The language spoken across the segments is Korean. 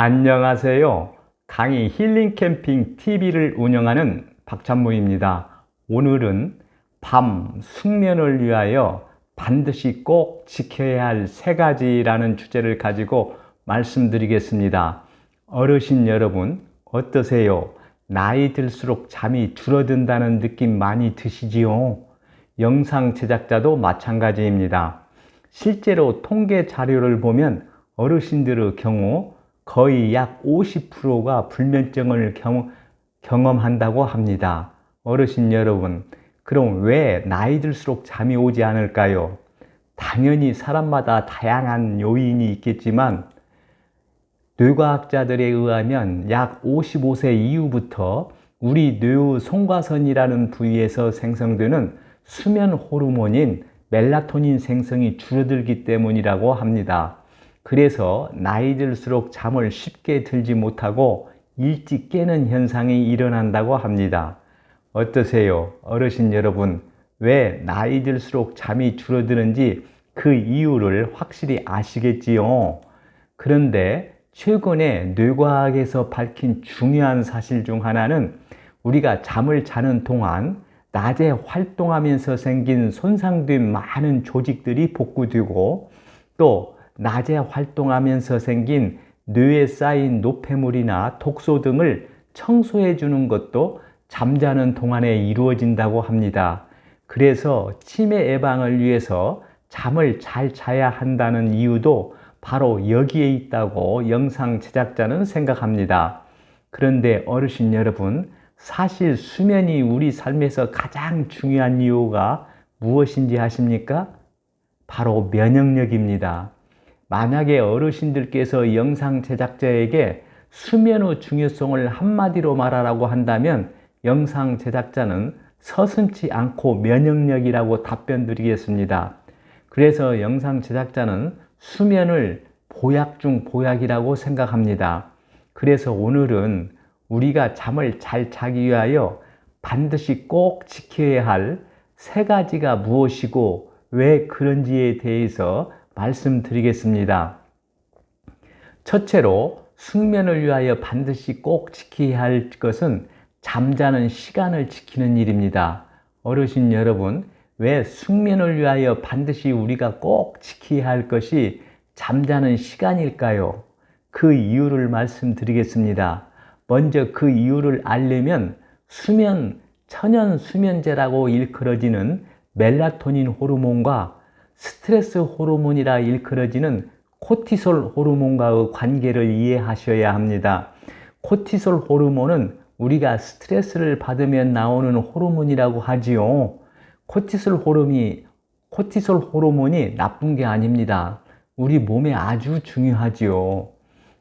안녕하세요. 강의 힐링 캠핑 TV를 운영하는 박찬무입니다. 오늘은 밤 숙면을 위하여 반드시 꼭 지켜야 할 세 가지라는 주제를 가지고 말씀드리겠습니다. 어르신 여러분, 어떠세요? 나이 들수록 잠이 줄어든다는 느낌 많이 드시지요? 영상 제작자도 마찬가지입니다. 실제로 통계 자료를 보면 어르신들의 경우 거의 약 50%가 불면증을 경, 경험한다고 합니다. 어르신 여러분, 그럼 왜 나이 들수록 잠이 오지 않을까요? 당연히 사람마다 다양한 요인이 있겠지만 뇌과학자들에 의하면 약 55세 이후부터 우리 뇌의 송과선이라는 부위에서 생성되는 수면 호르몬인 멜라토닌 생성이 줄어들기 때문이라고 합니다. 그래서 나이 들수록 잠을 쉽게 들지 못하고 일찍 깨는 현상이 일어난다고 합니다. 어떠세요? 어르신 여러분, 왜 나이 들수록 잠이 줄어드는지 그 이유를 확실히 아시겠지요? 그런데 최근에 뇌과학에서 밝힌 중요한 사실 중 하나는 우리가 잠을 자는 동안 낮에 활동하면서 생긴 손상된 많은 조직들이 복구되고 또 낮에 활동하면서 생긴 뇌에 쌓인 노폐물이나 독소 등을 청소해 주는 것도 잠자는 동안에 이루어진다고 합니다. 그래서 치매 예방을 위해서 잠을 잘 자야 한다는 이유도 바로 여기에 있다고 영상 제작자는 생각합니다. 그런데 어르신 여러분, 사실 수면이 우리 삶에서 가장 중요한 이유가 무엇인지 아십니까? 바로 면역력입니다. 만약에 어르신들께서 영상 제작자에게 수면의 중요성을 한마디로 말하라고 한다면 영상 제작자는 서슴지 않고 면역력이라고 답변 드리겠습니다. 그래서 영상 제작자는 수면을 보약 중 보약이라고 생각합니다. 그래서 오늘은 우리가 잠을 잘 자기 위하여 반드시 꼭 지켜야 할 세 가지가 무엇이고 왜 그런지에 대해서 말씀드리겠습니다. 첫째로 숙면을 위하여 반드시 꼭 지켜야 할 것은 잠자는 시간을 지키는 일입니다. 어르신 여러분, 왜 숙면을 위하여 반드시 우리가 꼭 지켜야 할 것이 잠자는 시간일까요? 그 이유를 말씀드리겠습니다. 먼저 그 이유를 알려면 수면, 천연 수면제라고 일컬어지는 멜라토닌 호르몬과 스트레스 호르몬이라 일컬어지는 코티솔 호르몬과의 관계를 이해하셔야 합니다. 코티솔 호르몬은 우리가 스트레스를 받으면 나오는 호르몬이라고 하지요. 코티솔 호르몬이 코티솔 호르몬이 나쁜 게 아닙니다. 우리 몸에 아주 중요하지요.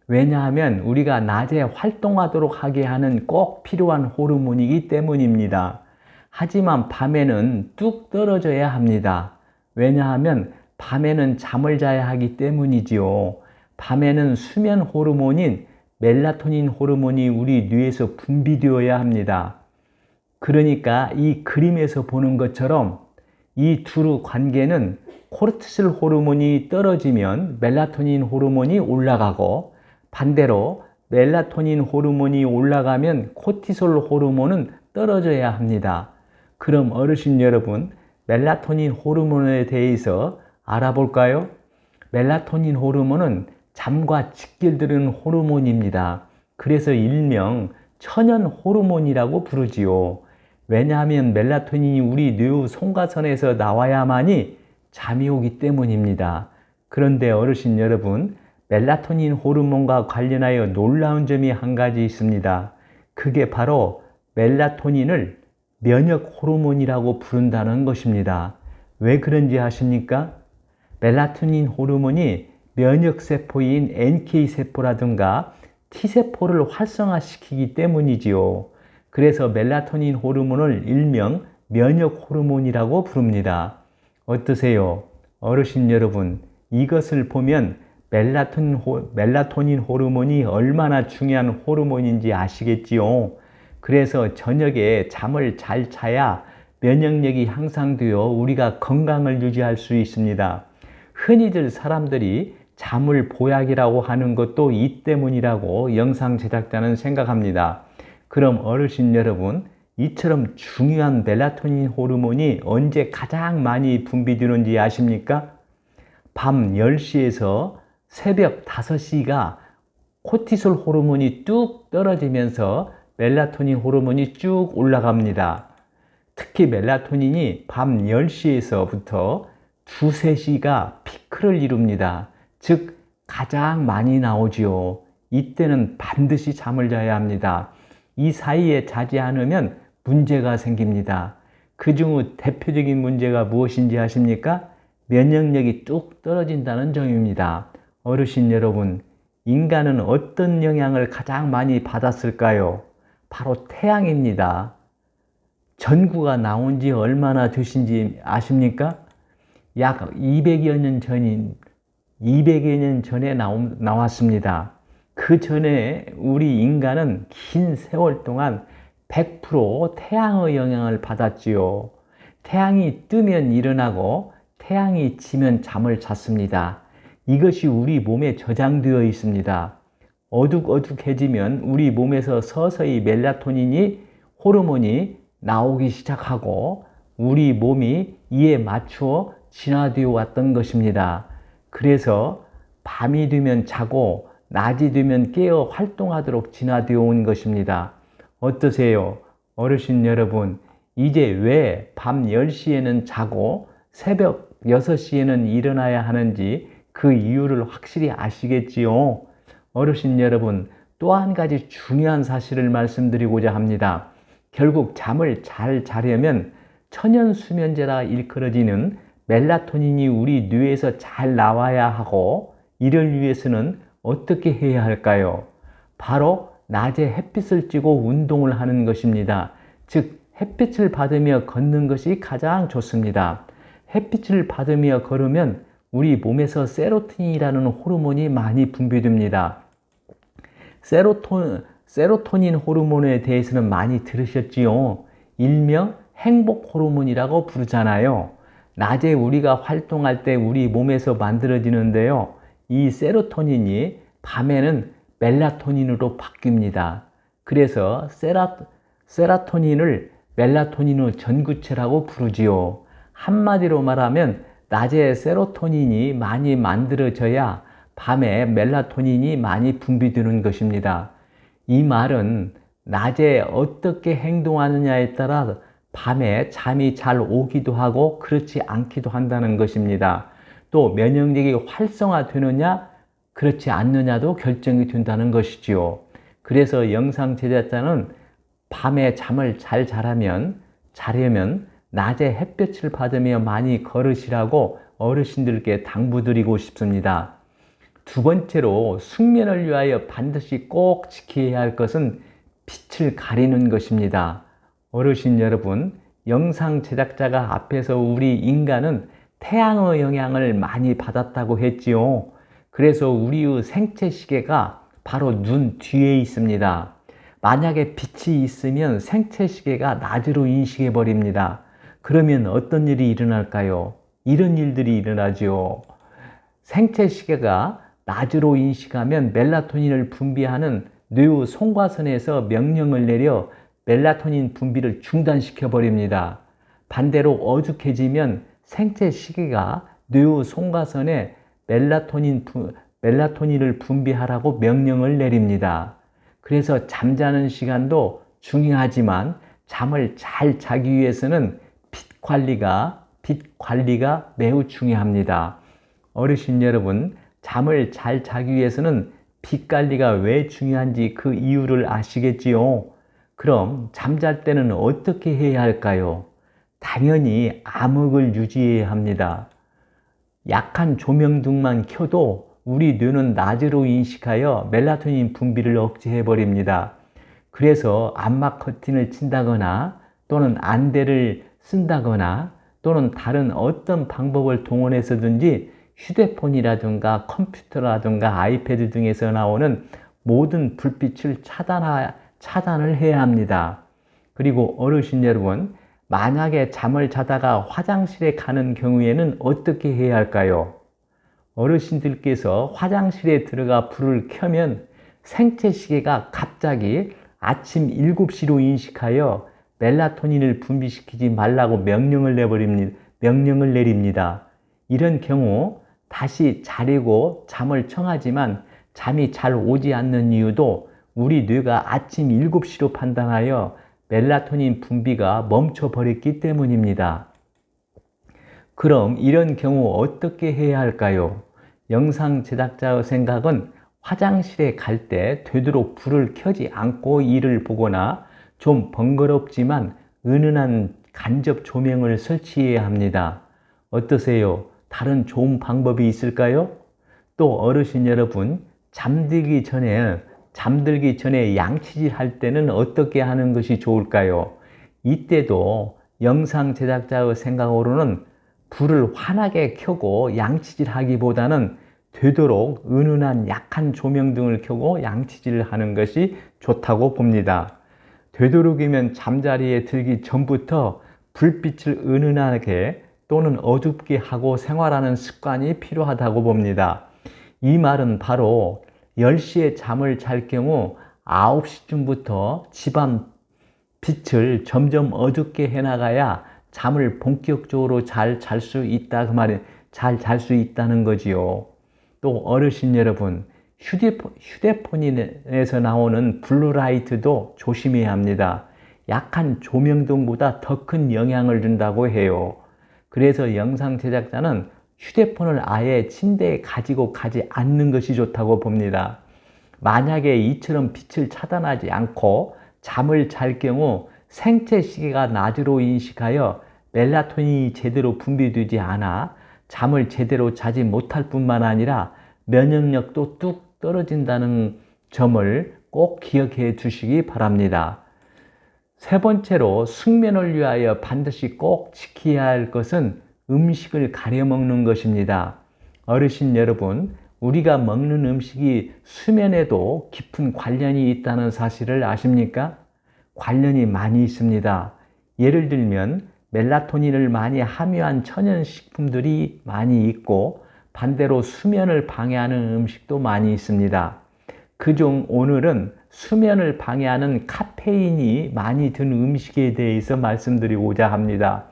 왜냐하면 우리가 낮에 활동하도록 하게 하는 꼭 필요한 호르몬이기 때문입니다. 하지만 밤에는 뚝 떨어져야 합니다. 왜냐하면 밤에는 잠을 자야 하기 때문이지요. 밤에는 수면 호르몬인 멜라토닌 호르몬이 우리 뇌에서 분비되어야 합니다. 그러니까 이 그림에서 보는 것처럼 이 두루 관계는 코르티솔 호르몬이 떨어지면 멜라토닌 호르몬이 올라가고 반대로 멜라토닌 호르몬이 올라가면 코티솔 호르몬은 떨어져야 합니다. 그럼 어르신 여러분, 멜라토닌 호르몬에 대해서 알아볼까요? 멜라토닌 호르몬은 잠과 직결되는 호르몬입니다. 그래서 일명 천연 호르몬이라고 부르지요. 왜냐하면 멜라토닌이 우리 뇌 송가선에서 나와야만이 잠이 오기 때문입니다. 그런데 어르신 여러분, 멜라토닌 호르몬과 관련하여 놀라운 점이 한 가지 있습니다. 그게 바로 멜라토닌을 면역 호르몬이라고 부른다는 것입니다. 왜 그런지 아십니까? 멜라토닌 호르몬이 면역 세포인 NK세포라든가 T세포를 활성화시키기 때문이지요. 그래서 멜라토닌 호르몬을 일명 면역 호르몬이라고 부릅니다. 어떠세요? 어르신 여러분, 이것을 보면 멜라토닌, 호, 멜라토닌 호르몬이 얼마나 중요한 호르몬인지 아시겠지요? 그래서 저녁에 잠을 잘 자야 면역력이 향상되어 우리가 건강을 유지할 수 있습니다. 흔히들 사람들이 잠을 보약이라고 하는 것도 이 때문이라고 영상 제작자는 생각합니다. 그럼 어르신 여러분, 이처럼 중요한 멜라토닌 호르몬이 언제 가장 많이 분비되는지 아십니까? 밤 10시에서 새벽 5시가 코티솔 호르몬이 뚝 떨어지면서 멜라토닌 호르몬이 쭉 올라갑니다. 특히 멜라토닌이 밤 10시에서부터 2, 3시가 피크를 이룹니다. 즉, 가장 많이 나오지요. 이때는 반드시 잠을 자야 합니다. 이 사이에 자지 않으면 문제가 생깁니다. 그중 대표적인 문제가 무엇인지 아십니까? 면역력이 뚝 떨어진다는 점입니다. 어르신 여러분, 인간은 어떤 영향을 가장 많이 받았을까요? 바로 태양입니다. 전구가 나온 지 얼마나 되신지 아십니까? 약 200여 년 전인 200여 년 전에 나오, 나왔습니다. 그 전에 우리 인간은 긴 세월 동안 100% 태양의 영향을 받았지요. 태양이 뜨면 일어나고 태양이 지면 잠을 잤습니다. 이것이 우리 몸에 저장되어 있습니다. 어둑어둑해지면 우리 몸에서 서서히 멜라토닌이 호르몬이 나오기 시작하고 우리 몸이 이에 맞추어 진화되어 왔던 것입니다. 그래서 밤이 되면 자고 낮이 되면 깨어 활동하도록 진화되어 온 것입니다. 어떠세요? 어르신 여러분, 이제 왜 밤 10시에는 자고 새벽 6시에는 일어나야 하는지 그 이유를 확실히 아시겠지요? 어르신 여러분, 또 한 가지 중요한 사실을 말씀드리고자 합니다. 결국 잠을 잘 자려면 천연 수면제라 일컬어지는 멜라토닌이 우리 뇌에서 잘 나와야 하고 이를 위해서는 어떻게 해야 할까요? 바로 낮에 햇빛을 쬐고 운동을 하는 것입니다. 즉 햇빛을 받으며 걷는 것이 가장 좋습니다. 햇빛을 받으며 걸으면 우리 몸에서 세로토닌이라는 호르몬이 많이 분비됩니다. 세로토, 세로토닌 호르몬에 대해서는 많이 들으셨지요? 일명 행복 호르몬이라고 부르잖아요. 낮에 우리가 활동할 때 우리 몸에서 만들어지는데요. 이 세로토닌이 밤에는 멜라토닌으로 바뀝니다. 그래서 세라, 세라토닌을 멜라토닌의 전구체라고 부르지요. 한마디로 말하면 낮에 세로토닌이 많이 만들어져야 밤에 멜라토닌이 많이 분비되는 것입니다. 이 말은 낮에 어떻게 행동하느냐에 따라 밤에 잠이 잘 오기도 하고 그렇지 않기도 한다는 것입니다. 또 면역력이 활성화되느냐 그렇지 않느냐도 결정이 된다는 것이지요. 그래서 영상 제작자는 밤에 잠을 잘 자라면 자려면 낮에 햇볕을 받으며 많이 걸으시라고 어르신들께 당부드리고 싶습니다. 두 번째로 숙면을 위하여 반드시 꼭 지켜야 할 것은 빛을 가리는 것입니다. 어르신 여러분, 영상 제작자가 앞에서 우리 인간은 태양의 영향을 많이 받았다고 했지요. 그래서 우리의 생체 시계가 바로 눈 뒤에 있습니다. 만약에 빛이 있으면 생체 시계가 낮으로 인식해 버립니다. 그러면 어떤 일이 일어날까요? 이런 일들이 일어나죠. 생체 시계가 낮으로 인식하면 멜라토닌을 분비하는 뇌의 송과선에서 명령을 내려 멜라토닌 분비를 중단시켜 버립니다. 반대로 어둑해지면 생체 시계가 뇌의 송과선에 멜라토닌, 멜라토닌을 분비하라고 명령을 내립니다. 그래서 잠자는 시간도 중요하지만 잠을 잘 자기 위해서는 빛 관리가, 빛 관리가 매우 중요합니다. 어르신 여러분, 잠을 잘 자기 위해서는 빛 관리가 왜 중요한지 그 이유를 아시겠지요? 그럼 잠잘 때는 어떻게 해야 할까요? 당연히 암흑을 유지해야 합니다. 약한 조명등만 켜도 우리 뇌는 낮으로 인식하여 멜라토닌 분비를 억제해 버립니다. 그래서 암막 커튼을 친다거나 또는 안대를 쓴다거나 또는 다른 어떤 방법을 동원해서든지 휴대폰이라든가 컴퓨터라든가 아이패드 등에서 나오는 모든 불빛을 차단하, 차단을 해야 합니다. 그리고 어르신 여러분, 만약에 잠을 자다가 화장실에 가는 경우에는 어떻게 해야 할까요? 어르신들께서 화장실에 들어가 불을 켜면 생체 시계가 갑자기 아침 7시로 인식하여 멜라토닌을 분비시키지 말라고 명령을 내버립니다. 명령을 내립니다. 이런 경우 다시 자려고 잠을 청하지만 잠이 잘 오지 않는 이유도 우리 뇌가 아침 7시로 판단하여 멜라토닌 분비가 멈춰버렸기 때문입니다. 그럼 이런 경우 어떻게 해야 할까요? 영상 제작자의 생각은 화장실에 갈 때 되도록 불을 켜지 않고 일을 보거나 좀 번거롭지만 은은한 간접 조명을 설치해야 합니다. 어떠세요? 다른 좋은 방법이 있을까요? 또 어르신 여러분, 잠들기 전에 잠들기 전에 양치질 할 때는 어떻게 하는 것이 좋을까요? 이때도 영상 제작자의 생각으로는 불을 환하게 켜고 양치질 하기보다는 되도록 은은한 약한 조명 등을 켜고 양치질을 하는 것이 좋다고 봅니다. 되도록이면 잠자리에 들기 전부터 불빛을 은은하게 또는 어둡게 하고 생활하는 습관이 필요하다고 봅니다. 이 말은 바로 10시에 잠을 잘 경우 9시쯤부터 집안 빛을 점점 어둡게 해나가야 잠을 본격적으로 잘 잘 수 있다 그 말이 잘 잘 수 있다는 거지요. 또 어르신 여러분 휴대폰, 휴대폰에서 나오는 블루라이트도 조심해야 합니다. 약한 조명등보다 더 큰 영향을 준다고 해요. 그래서 영상 제작자는 휴대폰을 아예 침대에 가지고 가지 않는 것이 좋다고 봅니다. 만약에 이처럼 빛을 차단하지 않고 잠을 잘 경우 생체 시계가 낮으로 인식하여 멜라토닌이 제대로 분비되지 않아 잠을 제대로 자지 못할 뿐만 아니라 면역력도 뚝 떨어진다는 점을 꼭 기억해 두시기 바랍니다. 세 번째로 숙면을 위하여 반드시 꼭 지켜야 할 것은 음식을 가려 먹는 것입니다. 어르신 여러분, 우리가 먹는 음식이 수면에도 깊은 관련이 있다는 사실을 아십니까? 관련이 많이 있습니다. 예를 들면 멜라토닌을 많이 함유한 천연식품들이 많이 있고 반대로 수면을 방해하는 음식도 많이 있습니다. 그중 오늘은 수면을 방해하는 카페인이 많이 든 음식에 대해서 말씀드리고자 합니다.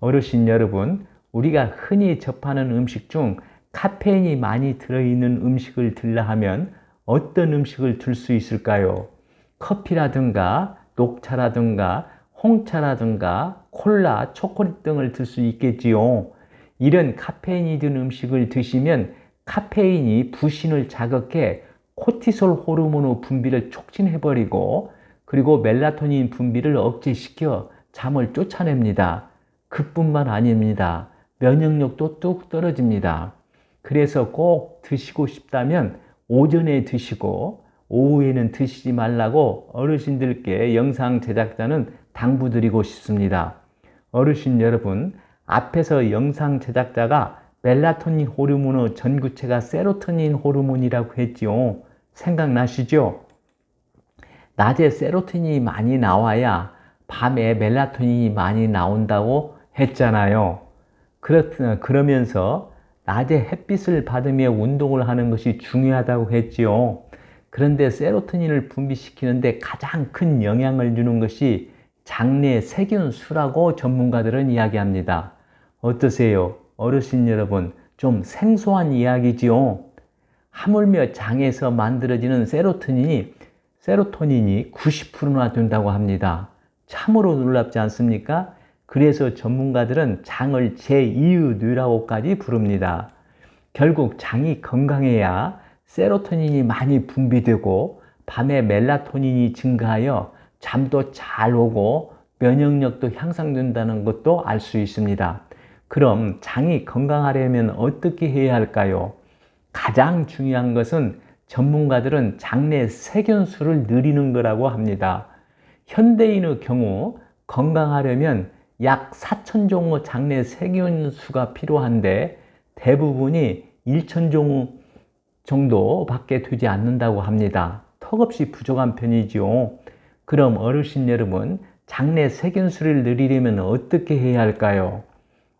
어르신 여러분, 우리가 흔히 접하는 음식 중 카페인이 많이 들어있는 음식을 들라 하면 어떤 음식을 들 수 있을까요? 커피라든가 녹차라든가 홍차라든가 콜라, 초콜릿 등을 들 수 있겠지요. 이런 카페인이 든 음식을 드시면 카페인이 부신을 자극해 코티솔 호르몬의 분비를 촉진해버리고 그리고 멜라토닌 분비를 억제시켜 잠을 쫓아냅니다. 그뿐만 아닙니다. 면역력도 뚝 떨어집니다. 그래서 꼭 드시고 싶다면 오전에 드시고 오후에는 드시지 말라고 어르신들께 영상 제작자는 당부드리고 싶습니다. 어르신 여러분, 앞에서 영상 제작자가 멜라토닌 호르몬의 전구체가 세로토닌 호르몬이라고 했지요. 생각나시죠? 낮에 세로토닌이 많이 나와야 밤에 멜라토닌이 많이 나온다고 했잖아요. 그렇, 그러면서 낮에 햇빛을 받으며 운동을 하는 것이 중요하다고 했지요. 그런데 세로토닌을 분비시키는데 가장 큰 영향을 주는 것이 장내 세균수라고 전문가들은 이야기합니다. 어떠세요? 어르신 여러분, 좀 생소한 이야기지요? 하물며 장에서 만들어지는 세로토닌이, 세로토닌이 90%나 된다고 합니다. 참으로 놀랍지 않습니까? 그래서 전문가들은 장을 제2의 뇌라고까지 부릅니다. 결국 장이 건강해야 세로토닌이 많이 분비되고 밤에 멜라토닌이 증가하여 잠도 잘 오고 면역력도 향상된다는 것도 알 수 있습니다. 그럼 장이 건강하려면 어떻게 해야 할까요? 가장 중요한 것은 전문가들은 장내 세균수를 늘리는 거라고 합니다. 현대인의 경우 건강하려면 약 4천 종의 장내 세균수가 필요한데 대부분이 1천 종 정도밖에 되지 않는다고 합니다. 턱없이 부족한 편이지요. 그럼 어르신 여러분, 장내 세균수를 늘리려면 어떻게 해야 할까요?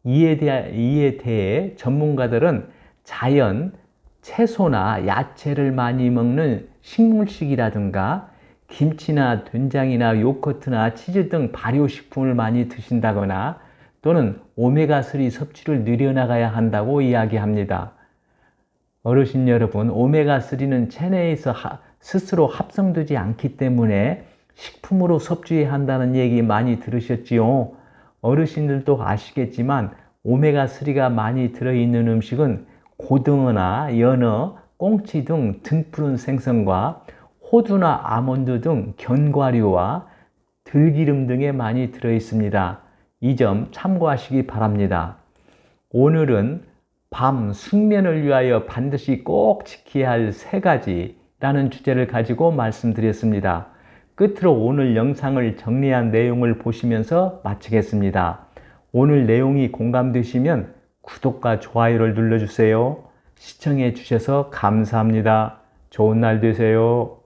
이에 대해 전문가들은 자연, 채소나 야채를 많이 먹는 식물식이라든가 김치나 된장이나 요거트나 치즈 등 발효식품을 많이 드신다거나 또는 오메가3 섭취를 늘려나가야 한다고 이야기합니다. 어르신 여러분, 오메가3는 체내에서 하- 스스로 합성되지 않기 때문에 식품으로 섭취해야 한다는 얘기 많이 들으셨지요? 어르신들도 아시겠지만 오메가3가 많이 들어있는 음식은 고등어나 연어, 꽁치 등 등푸른 생선과 호두나 아몬드 등 견과류와 들기름 등에 많이 들어 있습니다. 이 점 참고하시기 바랍니다. 오늘은 밤 숙면을 위하여 반드시 꼭 지켜야 할 세 가지라는 주제를 가지고 말씀드렸습니다. 끝으로 오늘 영상을 정리한 내용을 보시면서 마치겠습니다. 오늘 내용이 공감되시면 구독과 좋아요를 눌러주세요. 시청해 주셔서 감사합니다. 좋은 날 되세요.